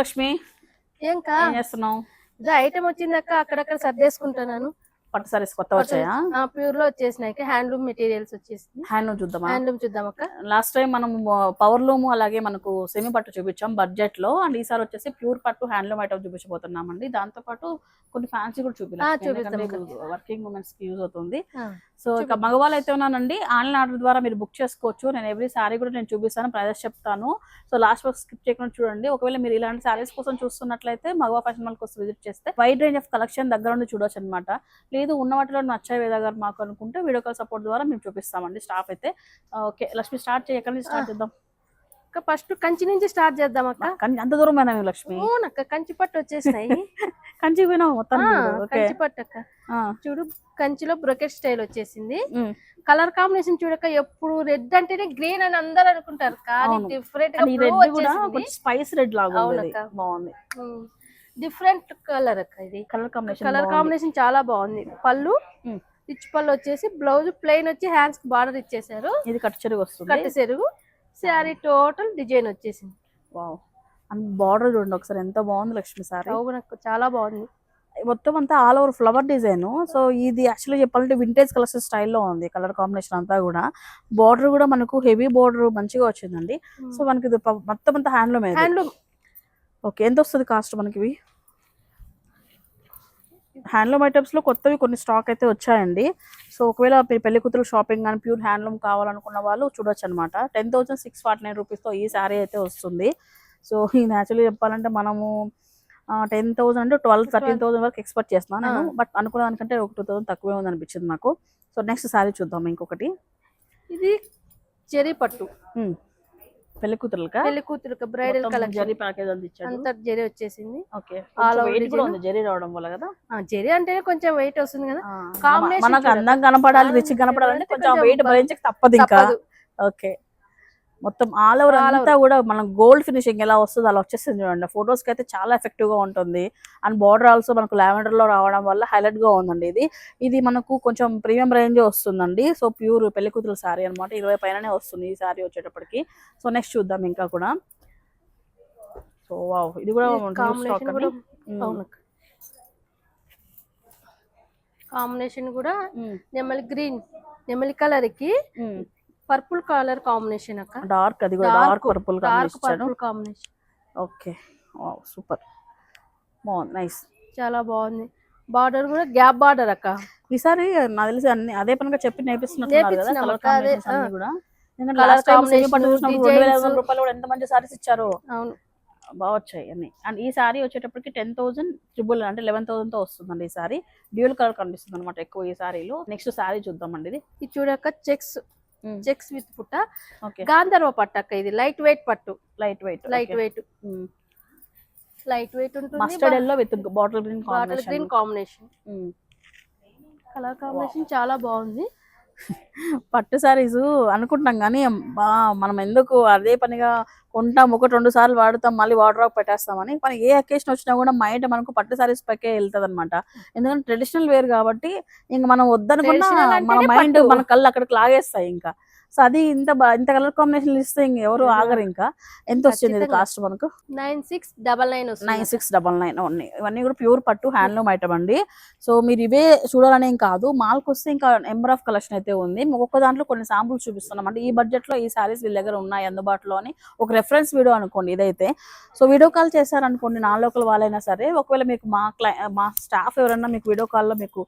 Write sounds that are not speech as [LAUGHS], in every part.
లక్ష్మి? ఏం కా ఏం చేస్తున్నావు? ఇదో ఐటమ్ వచ్చిందక్క అక్కడక్కడ సర్దేసుకుంటున్నాను పట్టు సారీస్ కొత్త వచ్చాయా? ప్యూర్లో వచ్చేసినాయి హ్యాండ్లూమ్ మెటీరియల్స్ వచ్చేసింది హ్యాండ్ చూద్దామా? హ్యాండ్లూమ్ చూద్దాం అక్క లాస్ట్ టైం మనం పవర్ లూమ్ అలాగే మనకు సెమీ పట్టు చూపించాం బడ్జెట్లో అండ్ ఈసారి వచ్చేసి ప్యూర్ పట్టు హ్యాండ్లూమ్ ఐటమ్ చూపించబోతున్నామండి. దాంతో పాటు కొన్ని ఫ్యాన్సీ కూడా చూపిస్తాం వర్కింగ్ ఉమెన్స్కి యూజ్ అవుతుంది. సో ఇక మగవాళ్ళు అయితే ఉన్నానండి. ఆన్లైన్ ఆర్డర్ ద్వారా మీరు బుక్ చేసుకోవచ్చు. నేను ఎవ్రీ సారీ కూడా నేను చూపిస్తాను ప్రైజెస్ చెప్తాను. సో లాస్ట్ వరకు స్కిప్ చేయకుండా చూడండి. ఒకవేళ మీరు ఇలాంటి సారీస్ కోసం చూస్తున్నట్లయితే మగవా ఫ్యాషన్ మాల్ కోసం విజిట్ చేస్తే వైడ్ రేంజ్ ఆఫ్ కలెక్షన్ దగ్గర నుండి చూడొచ్చు అనమాట లేదు ఉన్న వాటిలో నచ్చాయి వేద గారు మాకు అనుకుంటే వీడియో కాల్ సపోర్ట్ ద్వారా మేము చూపిస్తామండి స్టాఫ్ అయితే. ఓకే లక్ష్మి స్టార్ట్ చేయకండి స్టార్ట్ చేద్దాం? అక్క ఫస్ట్ కంచి నుంచి స్టార్ట్ చేద్దాం అక్క. అంత దూరం మేము లక్ష్మి? అవునక్క కంచి పట్టు వచ్చేసినాయి. [LAUGHS] కంచి పోయినావు మొత్తం కంచి పట్టు అక్క. చూడు కంచిలో బ్రొకెట్ స్టైల్ వచ్చేసింది. కలర్ కాంబినేషన్ చూడక ఎప్పుడు రెడ్ అంటేనే గ్రీన్ అని అందరు అనుకుంటారు. కానీ. డిఫరెంట్ స్పైస్ రెడ్ లాగా. బాగుంది. డిఫరెంట్ కలర్ అక్క ఇది. కలర్ కాంబినేషన్ కలర్ కాంబినేషన్ చాలా బాగుంది. పళ్ళు. రిచ్ పళ్ళు వచ్చేసి బ్లౌజ్ ప్లెయిన్ వచ్చి హ్యాండ్స్ బార్డర్ ఇచ్చేసారు ఇది కట్ చెరుగు వస్తుంది. కట్టు సెరుగు శారీ టోటల్ డిజైన్ వచ్చేసింది. వావ్ అండ్ బార్డర్ చూడండి ఒకసారి ఎంత బాగుంది లక్ష్మి సారీ అవును నాకు చాలా బాగుంది. మొత్తం అంతా all over flower design so ఇది యాక్చువల్లీ చెప్పాలంటే వింటేజ్ కలర్స్ స్టైల్లో ఉంది కలర్ కాంబినేషన్ అంతా కూడా. బార్డర్ కూడా మనకు హెవీ బార్డర్ మంచిగా వచ్చిందండి. సో మనకి ఇది మొత్తం అంతా హ్యాండ్లూమ్ హ్యాండ్లూమ్ ఓకే ఎంత వస్తుంది కాస్ట్ మనకి ఇవి? హ్యాండ్లూమ్ ఐటమ్స్లో కొత్తవి కొన్ని స్టాక్ అయితే వచ్చాయండి. సో ఒకవేళ మీరు పెళ్ళి కూతురు షాపింగ్ కానీ ప్యూర్ హ్యాండ్లూమ్ కావాలనుకున్న వాళ్ళు చూడొచ్చు అనమాట ten thousand six forty nine రూపీస్తో ఈ శారీ అయితే వస్తుంది. సో ఇది యాక్చువల్లీ చెప్పాలంటే మనము టెన్ థౌసండ్ అంటే ట్వెల్వ్ థర్టీన్ థౌసండ్ వరకు ఎక్స్పెక్ట్ చేస్తున్నాను నేను. బట్ అనుకున్న దానికంటే ఒక టూ థౌసండ్ తక్కువే ఉంది అనిపించింది నాకు. సో నెక్స్ట్ శారీ చూద్దాం ఇంకొకటి. ఇది చెరీ పట్టు. పెళ్ళి కూతురులకా పెళ్ళి కూతురు బ్రైడల్ కలెక్షన్ జరీ ప్యాకేజ్ ఇచ్చాడు అంతా జరీ వచ్చేసింది ఓకే వెయిట్ కూడా design. ఉంది జరీ రావడం వల్ల కదా? జరీ అంటేనే కొంచెం వెయిట్ వస్తుంది కదా. Combination మనకు. అందం కనపడాలి రిచ్ కనపడాలంటే కొంచెం వెయిట్ భరించక తప్పదు ఇంకా. ఓకే. మొత్తం ఆల్ ఓవర్ అంతా కూడా మనం గోల్డ్ ఫినిషింగ్ ఎలా వస్తుందో అలా వచ్చేసింది చూడండి. ఫొటోస్కి అయితే చాలా ఎఫెక్టివ్గా ఉంటుంది. అండ్ బార్డర్ ఆల్సో మనకు లావెండర్లో రావడం వల్ల హైలైట్గా ఉందండి ఇది. ఇది మనకు కొంచెం ప్రీమియం రేంజ్ వస్తుందండి. సో ప్యూర్ పెళ్ళి కూతురు సారీ అనమాట ఇరవై పైననే వస్తుంది ఈ సారీ వచ్చేటప్పటికి. సో నెక్స్ట్ చూద్దాం ఇంకా కూడా. సో వావ్ ఇది కూడా కాంబినేషన్. కూడా కూడా ఉమ్, నెమలి గ్రీన్ నెమలి కలర్కి ఉమ్. పర్పుల్ కలర్ కాంబినేషన్ అక్క. డార్క్ అది కూడా dark purple purple combination okay super బాగుంది నైస్ చాలా బాగుంది. బార్డర్ కూడా గ్యాప్ బార్డర్ అక్క. ఈసారి నాకు తెలిసి అన్ని అదే పనిగా చెప్పి నేర్పిస్తున్నారు కదా లాస్ట్ టైం పట్టు చూసినప్పుడు రెండు వేల. రూపాయలు కూడా ఎంత మంచి సారీస్ ఇచ్చారు. అవును. బాగా వచ్చాయి అన్ని. అండ్ ఈ సారీ వచ్చేటప్పటికి టెన్ థౌసండ్ ట్రిబుల్ అంటే లెవెన్ థౌసండ్తో వస్తుందండి ఈ సారీ డ్యూల్ కలర్ కనిపిస్తుంది అనమాట ఎక్కువ ఈ సారీలో నెక్స్ట్ సారీ చూద్దామండి ఇది. ఇది చూడక్క చెక్స్ చెక్స్ విత్ పుట్ట. గాంధర్వ పట్టు అక్క ఇది లైట్ వెయిట్ పట్టు. Light weight light weight light weight ఉంటుంది. Mustard yellow with bottle green bottle green combination. Colour combination చాలా బాగుంది. పట్టు సారీస్ అనుకుంటాం కానీ బా మనం ఎందుకు అదే పనిగా కొంటాం ఒకటి రెండు సార్లు వాడుతాం మళ్ళీ వాటర్ పెట్టేస్తామని. కానీ ఏ అకేషన్ వచ్చినా కూడా మైండ్ మనకు పట్టు సారీస్ పైకే వెళ్తుంది అనమాట ఎందుకంటే ట్రెడిషనల్ వేర్ కాబట్టి ఇంక మనం వద్దనుకున్నా మన మైండ్. మన కళ్ళు అక్కడికి లాగేస్తాయి ఇంకా. సో అది ఇంత ఇంత కలర్ కాంబినేషన్ ఇస్తే ఇంక ఎవరు ఆగరు ఇంకా. ఎంత వచ్చింది ఇది. కాస్ట్ మనకు? Nine six double nine nine six double nine ఉన్నాయి ఇవన్నీ కూడా ప్యూర్ పట్టు హ్యాండ్లూమ్ ఐటమ్ అండి. సో మీరు ఇవే చూడాలనేం కాదు. మాల్కి వస్తే ఇంకా నెంబర్ ఆఫ్ కలెక్షన్ అయితే ఉంది. ఒక్కొక్క దాంట్లో కొన్ని శాంపుల్స్ చూపిస్తున్నాం. అంటే ఈ బడ్జెట్లో ఈ సారీస్ వీళ్ళ దగ్గర ఉన్నాయి అందుబాటులో అని ఒక రెఫరెన్స్ వీడియో అనుకోండి ఇదైతే. సో వీడియో కాల్ చేశారనుకోండి నా లోకల్ వాళ్ళైనా సరే ఒకవేళ మీకు మా క్లై మా స్టాఫ్ ఎవరైనా మీకు వీడియో కాల్లో మీకు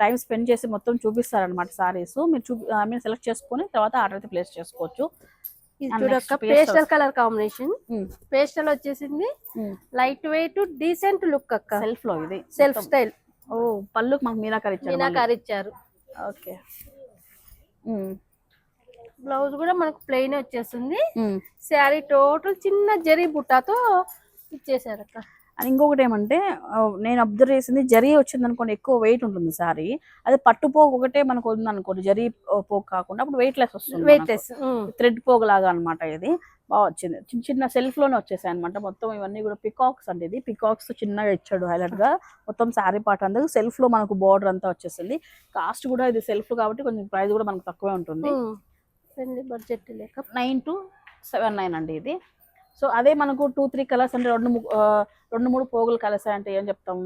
టైం స్పెండ్ చేసి మొత్తం చూపిస్తారనమాట సారీస్ మీరు చూ ఐ మీన్ సెలెక్ట్ చేసుకొని తర్వాత ఆర్డర్ అయితే ప్లేస్ చేసుకోవచ్చు. ఇది. Pastel colour combination. Mm. Pastel వచ్చేసింది. లైట్ వెయిట్ డీసెంట్ లుక్ అక్క. సెల్ఫ్లో ఇది. సెల్ఫ్ స్టైల్ ఓ పళ్ళు మాకు మీనాకర్ ఇచ్చారు. మీనాకారి ఇచ్చారు. ఓకే. బ్లౌజ్ కూడా మనకు ప్లెయిన్ వచ్చేస్తుంది. శారీ టోటల్ చిన్న జరీ బుట్టాతో ఇచ్చేసారు అక్క. అండ్ ఇంకొకటి ఏమంటే నేను అబ్జర్వ్ చేసింది జరీ వచ్చింది అనుకోండి ఎక్కువ వెయిట్ ఉంటుంది సారీ. అదే పట్టు పోగు ఒకటే మనకు ఉంది అనుకోండి జరీ పోగు కాకుండా అప్పుడు వెయిట్ లెస్ వస్తుంది వెయిట్ లెస్ థ్రెడ్ పోగు లాగా అనమాట ఇది. బాగా వచ్చింది. చిన్న చిన్న సెల్ఫ్లోనే వచ్చేసాయి అనమాట మొత్తం ఇవన్నీ కూడా పికాక్స్ అండి ఇది. పికాక్స్ చిన్నగా ఇచ్చాడు హైలైట్గా. మొత్తం శారీ పార్ట్ అందుకు సెల్ఫ్లో మనకు బార్డర్ అంతా వచ్చేసింది. కాస్ట్ కూడా ఇది సెల్ఫ్ కాబట్టి కొంచెం ప్రైస్ కూడా మనకు తక్కువే ఉంటుంది. బడ్జెట్ లేక నైన్ టు సెవెన్ నైన్ అండి ఇది. సో అదే మనకు టూ త్రీ కలర్స్ అంటే రెండు రెండు మూడు పోగులు కలిసి అంటే ఏం చెప్తాం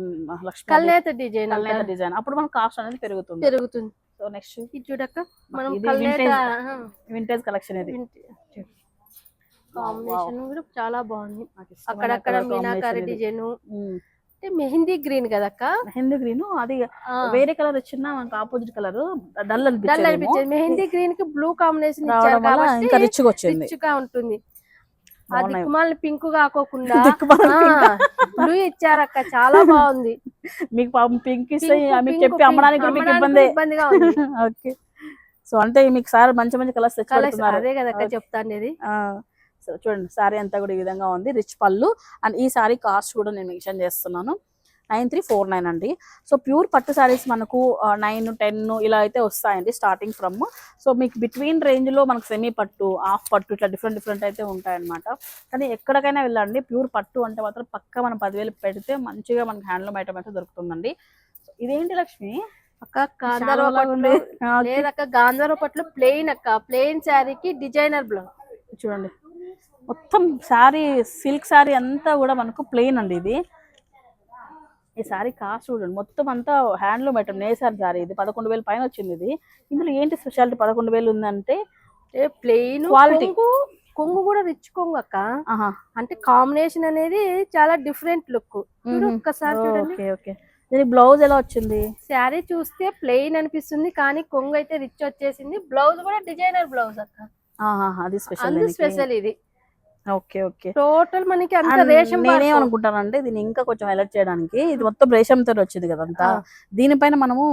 లక్ష్మి కల్నేత డిజైన్ కల్నేత డిజైన్. అప్పుడు మనకు కాస్ట్ అనేది పెరుగుతుంది. పెరుగుతుంది. సో నెక్స్ట్ ఇది చూడక్క మనం. వింటేజ్ కలెక్షన్ ఇది. కాంబినేషన్ కూడా చాలా బాగుంది. అక్కడక్కడ మీనాకారి. డిజైన్. అంటే మెహందీ గ్రీన్ కదక్క? మెహందీ గ్రీన్ అది వేరే కలర్ వచ్చినా మనకు ఆపోజిట్ కలర్ డల్ అనిపించింది. మెహందీ గ్రీన్కి బ్లూ కాంబినేషన్ ఇచ్చారు కాబట్టి వచ్చింది. రిచ్గా ఉంటుంది. ఆ. దిక్కుమాలని పింక్ కాకోకుండా. బ్లూ ఇచ్చారక్క చాలా బాగుంది. మీకు పాపం పింక్ ఇస్తే మీకు చెప్పి. అమ్మడానికి కూడా మీకు ఇబ్బంది. ఇబ్బందిగా ఉంది. [LAUGHS] ఓకే. సో అంటే మీకు సార్ మంచి మంచి కలర్స్ తెచ్చి కలర్స్ పెడుతున్నారు. అదే Okay. చెప్తాండేది సో చూడండి సారీ అంతా కూడా ఈ విధంగా ఉంది. రిచ్ పళ్ళు. అండ్ ఈ సారీ కాస్ట్ కూడా నేను మెన్షన్ చేస్తున్నాను. నైన్ త్రీ ఫోర్ నైన్ అండి. సో ప్యూర్ పట్టు సారీస్ మనకు నైన్ టెన్ ఇలా అయితే వస్తాయండి స్టార్టింగ్ ఫ్రమ్. సో మీకు బిట్వీన్ రేంజ్లో మనకు సెమీ పట్టు హాఫ్ పట్టు ఇట్లా డిఫరెంట్ డిఫరెంట్ అయితే ఉంటాయన్నమాట. కానీ ఎక్కడికైనా వెళ్ళండి. ప్యూర్ పట్టు అంటే మాత్రం పక్క మనం పదివేలు పెడితే మంచిగా మనకి హ్యాండ్లూమ్ ఐటమ్ అయితే దొరుకుతుందండి. ఇదేంటి లక్ష్మి? అక్క గాంధర్వ పట్లు. [LAUGHS] లేదక్క గాంధర్వ పట్లు ప్లెయిన్ అక్క ప్లెయిన్ శారీకి డిజైనర్ బ్లౌజ్. చూడండి. మొత్తం శారీ సిల్క్ శారీ అంతా కూడా మనకు ప్లెయిన్ అండి ఇది. ఈ శారీ కాస్ట్ చూడండి. మొత్తం అంతా హ్యాండ్లూమ్ ఐటమ్ నేసారు శారీ ఇది. పదకొండు వేలు పైన వచ్చింది ఇది. ఇందులో ఏంటి స్పెషాలిటీ పదకొండు వేలు ఉందంటే? Plain Quality. కొంగు కొంగు కూడా రిచ్ కొంగు అక్క. అంటే కాంబినేషన్ అనేది చాలా డిఫరెంట్ లుక్ చూడు. ఒక్కసారి చూడండి. ఓకే దీని బ్లౌజ్ ఎలా వచ్చింది? శారీ చూస్తే ప్లెయిన్ అనిపిస్తుంది కానీ కొంగు అయితే రిచ్ వచ్చేసింది. బ్లౌజ్ కూడా డిజైనర్ బ్లౌజ్ అక్క. ఆహా అది స్పెషల్ అందు స్పెషల్ ఇది. Okay okay. టోటల్ మనకి అంత And రేషం నేనేమనుకుంటానంటే దీన్ని ఇంకా కొంచెం హైలైట్ చేయడానికి ఇది మొత్తం రేషంతో వచ్చింది కదంతా. దీనిపైన మనము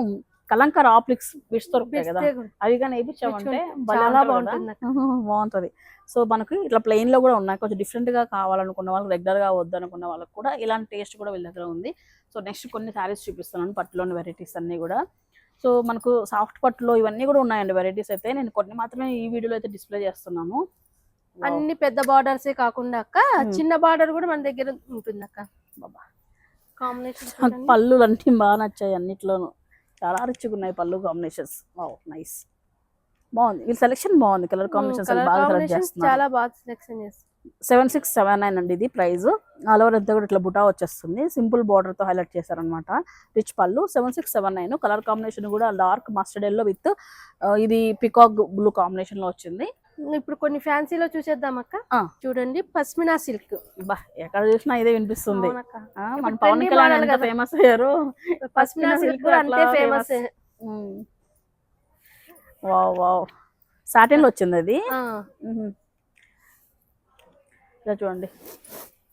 కలంకర్ ఆప్లిక్స్ బిట్స్ దొరుకుతాయి కదా. అవి కానీ వేయించామంటే చాలా. బాగుంటుంది. [LAUGHS] బాగుంటది. సో మనకి ఇట్లా ప్లెయిన్లో కూడా ఉన్నాయి. కొంచెం డిఫరెంట్గా కావాలనుకున్న వాళ్ళకి రెగ్యులర్గా వద్దనుకున్న వాళ్ళకి కూడా ఇలాంటి టేస్ట్ కూడా వీళ్ళ దగ్గర ఉంది. సో నెక్స్ట్ కొన్ని శారీస్ చూపిస్తున్నాను పట్టులోని వెరైటీస్ అన్ని కూడా. సో మనకు సాఫ్ట్ పట్టులో ఇవన్నీ కూడా ఉన్నాయండి వెరైటీస్ అయితే. నేను కొన్ని మాత్రమే ఈ వీడియోలో అయితే డిస్ప్లే చేస్తున్నాను. Wow. అన్ని పెద్ద బార్డర్స్ కాకుండా అక్క మ్మ్. చిన్న బార్డర్ కూడా మన దగ్గర ఉంటుంది అక్క బాబా. కాంబినేషన్ పళ్ళు అన్ని బాగా నచ్చాయి అన్నిట్లోనూ. చాలా రిచ్గా ఉన్నాయి పళ్ళు కాంబినేషన్స్ నైస్ బాగుంది. వీళ్ళ సెలెక్షన్ బాగుంది. కలర్ కాంబినేషన్స్ కలర్ బాగా సెలెక్ట్ కాంబినేషన్ చేస్తున్నారు. చాలా బాగా సెలెక్షన్ చేస్తారు సెవెన్ సిక్స్ సెవెన్ నైన్ అండి ఇది ప్రైస్ ఆల్ ఓవర్ అంతా కూడా ఇట్లా బుటా వచ్చేస్తుంది. సింపుల్ బార్డర్తో హైలైట్ చేశారనమాట రిచ్ పళ్ళు seven six seven nine colour combination కూడా డార్క్ మస్టర్డ్ ఎల్లో విత్ ఇది పికాక్ బ్లూ కాంబినేషన్లో వచ్చింది. ఇప్పుడు కొన్ని ఫ్యాన్సీలో చూసేద్దాం అక్క. చూడండి పస్మినా సిల్క్. బా ఎక్కడ చూసినా ఇదే వినిపిస్తుంది. మన పవన్ కళ్యాణ్. ఫేమస్ అయ్యారు. పస్మినా సిల్క్ అంతే ఫేమస్ వావ్ వావ్. సాటిన్ వచ్చింది అది. ఇలా చూడండి.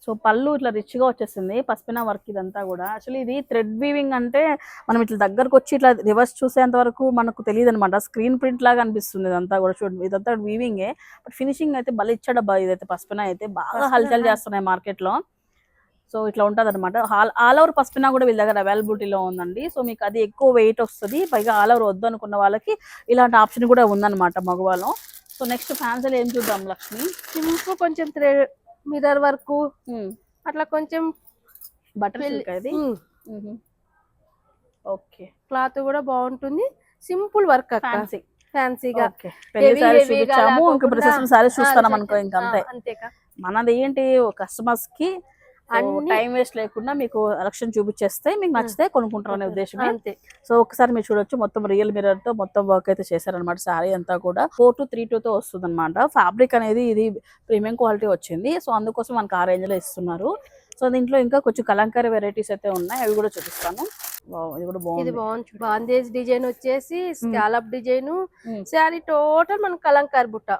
సో పళ్ళు ఇట్లా రిచ్గా వచ్చేసింది పసిపిన వర్క్ ఇదంతా కూడా. యాక్చువల్లీ ఇది థ్రెడ్ వీవింగ్ అంటే మనం ఇట్లా దగ్గరకు వచ్చి ఇట్లా రివర్స్ చూసేంత వరకు మనకు తెలియదు అనమాట స్క్రీన్ ప్రింట్ లాగా అనిపిస్తుంది ఇదంతా కూడా. చూడండి ఇదంతా వీవింగే బట్ ఫినిషింగ్ అయితే భలే ఇచ్చాడబ్బా ఇదైతే పసిపిన అయితే. బాగా హల్చల్ చేస్తున్నాయి మార్కెట్లో సో ఇట్లా ఉంటుంది అనమాట ఆల్ ఆల్ ఓవర్ పసిపిన కూడా వీళ్ళ దగ్గర అవైలబిలిటీలో ఉందండి. సో మీకు అది ఎక్కువ వెయిట్ వస్తుంది పైగా ఆల్ ఓవర్ వద్దు అనుకున్న వాళ్ళకి ఇలాంటి ఆప్షన్ కూడా ఉందన్నమాట మగవాళ్ళం. సో నెక్స్ట్ ఫ్యాన్సీలో ఏం చూద్దాం లక్ష్మి? సింపుల్ కొంచెం మిర్రర్ వర్క్. అట్లా కొంచెం బటర్ అది. ఓకే. క్లాత్ కూడా బాగుంటుంది. సింపుల్ వర్క్ ఫ్యాన్సీ ఫ్యాన్సీగా చూపించాము. ఇంకా చూస్తున్నాం అనుకో ఇంకా అంతే మనది ఏంటి కస్టమర్స్కి టైం వేస్ట్ లేకుండా మీకు ఎలక్షన్ చూపించేస్తే మీకు నచ్చితే కొనుక్కుంటారు అనే ఉద్దేశమే. అంతే. సో ఒకసారి మీరు చూడొచ్చు మొత్తం రియల్ మిర్రర్తో మొత్తం వర్క్ అయితే చేశారనమాట సారీ అంతా కూడా. ఫోర్ టు త్రీ టూ తో వస్తుంది అనమాట ఫ్యాబ్రిక్ అనేది ఇది ప్రీమియం క్వాలిటీ వచ్చింది. సో అందుకోసం మనకు ఆ రేంజ్లో ఇస్తున్నారు. సో దీంట్లో ఇంకా కొంచెం కలంకారీ వెరైటీస్ అయితే ఉన్నాయి. అవి కూడా చూపిస్తాను. ఇది కూడా ఇది బాగుంది బాగుంది బాందేజ్ డిజైన్ వచ్చేసి స్కాలప్ డిజైన్. శారీ టోటల్ మన కలంకార్ బుట్ట.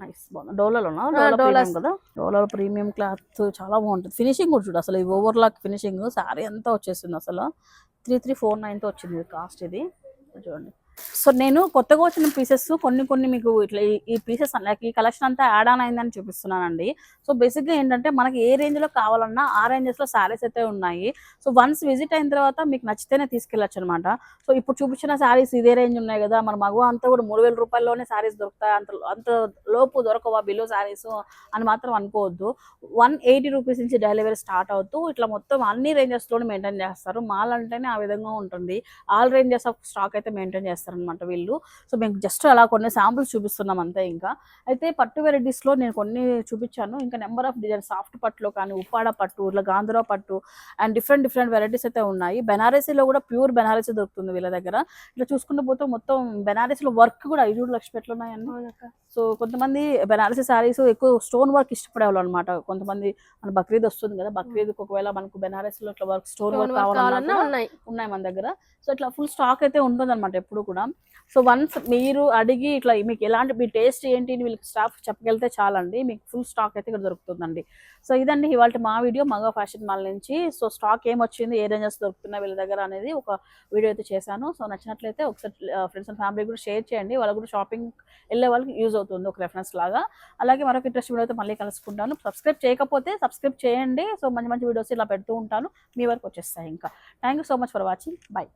నైస్ బాగుంది. డోలాలోనా డోలా కదా? డోలాలో ప్రీమియం క్లాత్ చాలా బాగుంటుంది. ఫినిషింగ్ కూడా చూడు అసలు ఈ ఓవర్లాక్ ఫినిషింగ్ సారీ అంతా వచ్చేసింది అసలు. త్రీ త్రీ ఫోర్ నైన్తో వచ్చింది కాస్ట్ ఇది. చూడండి. సో నేను కొత్తగా వచ్చిన పీసెస్ కొన్ని కొన్ని మీకు ఇట్లా ఈ- పీసెస్ లైక్ ఈ కలెక్షన్ అంతా యాడ్ ఆన్ అయిందని చూపిస్తున్నానండి. సో బేసిక్గా ఏంటంటే మనకి ఏ రేంజ్లో కావాలన్నా ఆ రేంజెస్లో లో అయితే ఉన్నాయి. సో వన్స్ విజిట్ అయిన తర్వాత మీకు నచ్చితేనే తీసుకెళ్ళచ్చు అనమాట సో ఇప్పుడు చూపించిన శారీస్ ఇదే రేంజ్ ఉన్నాయి కదా మన మగవ అంతా కూడా మూడు వేల రూపాయల్లోనే శారీస్ దొరుకుతాయి. అంత అంత లోపు దొరకవా బిలో శారీస్ అని మాత్రం అనుకోవద్దు. వన్ ఎయిటీ రూపీస్ నుంచి డెలివరీ స్టార్ట్ అవుతూ ఇట్లా మొత్తం అన్ని రేంజెస్లోనే మెయింటైన్ చేస్తారు. మాల్ అంటేనే ఆ విధంగా ఉంటుంది. ఆల్ రేంజెస్ ఆఫ్ స్టాక్ అయితే మెయింటైన్ చేస్తారు. చేస్తారనమాట వీళ్ళు. సో మేము జస్ట్ అలా కొన్ని శాంపుల్స్ చూపిస్తున్నాం అంతే ఇంకా. అయితే పట్టు వెరైటీస్లో నేను కొన్ని చూపించాను. ఇంకా నెంబర్ ఆఫ్ డిజైన్ సాఫ్ట్ పట్టులో కానీ ఉప్పాడ పట్టు ఇట్లా గాంధరా పట్టు అండ్ డిఫరెంట్ డిఫరెంట్ వెరైటీస్ అయితే ఉన్నాయి. బెనారసీలో కూడా ప్యూర్ బెనారసీ దొరుకుతుంది వీళ్ళ దగ్గర. ఇట్లా చూసుకుంటూ పోతే మొత్తం బెనారసీలో వర్క్ కూడా ఐదు లక్ష ఎట్లా ఉన్నాయండి. అవునక్క. సో కొంతమంది బెనారసీ శారీస్ ఎక్కువ స్టోన్ వర్క్ ఇష్టపడేవాళ్ళు అనమాట కొంతమంది మన బక్రీద్ వస్తుంది కదా బక్రీద్ ఒకవేళ మనకు బెనారసీలో ఇట్లా వర్క్ స్టోన్ వర్క్ కావాలన్నా ఉన్నాయి. మన దగ్గర. సో ఇట్లా ఫుల్ స్టాక్ అయితే ఉంటుంది అనమాట ఎప్పుడు కూడా. సో వన్స్ మీరు అడిగి ఇట్లా మీకు ఎలాంటి మీ టేస్ట్ ఏంటి అని వీళ్ళకి స్టాఫ్ చెప్పగలిగితే చాలండి. మీకు ఫుల్ స్టాక్ అయితే ఇక్కడ దొరుకుతుందండి. సో ఇదండి ఇవాళ మా వీడియో మగ ఫ్యాషన్ మాల్ నుంచి. సో స్టాక్ ఏమొచ్చింది ఏ రేంజెస్ దొరుకుతున్నాయి వీళ్ళ దగ్గర అనేది ఒక వీడియో అయితే చేశాను. సో నచ్చినట్లయితే ఒకసారి ఫ్రెండ్స్ అండ్ ఫ్యామిలీ కూడా షేర్ చేయండి. వాళ్ళకు కూడా షాపింగ్ వెళ్ళే వాళ్ళకి యూజ్ అవుతుంది ఒక రెఫరెన్స్ లాగా. అలాగే మరొక ఇంట్రెస్ట్ వీడియో అయితే మళ్ళీ కలుసుకుంటాను. సబ్స్క్రైబ్ చేయకపోతే సబ్స్క్రైబ్ చేయండి. సో మంచి మంచి వీడియోస్ ఇలా పెడుతూ ఉంటాను. మీ వరకు వచ్చేస్తాయి ఇంకా. Thank you so much for watching bye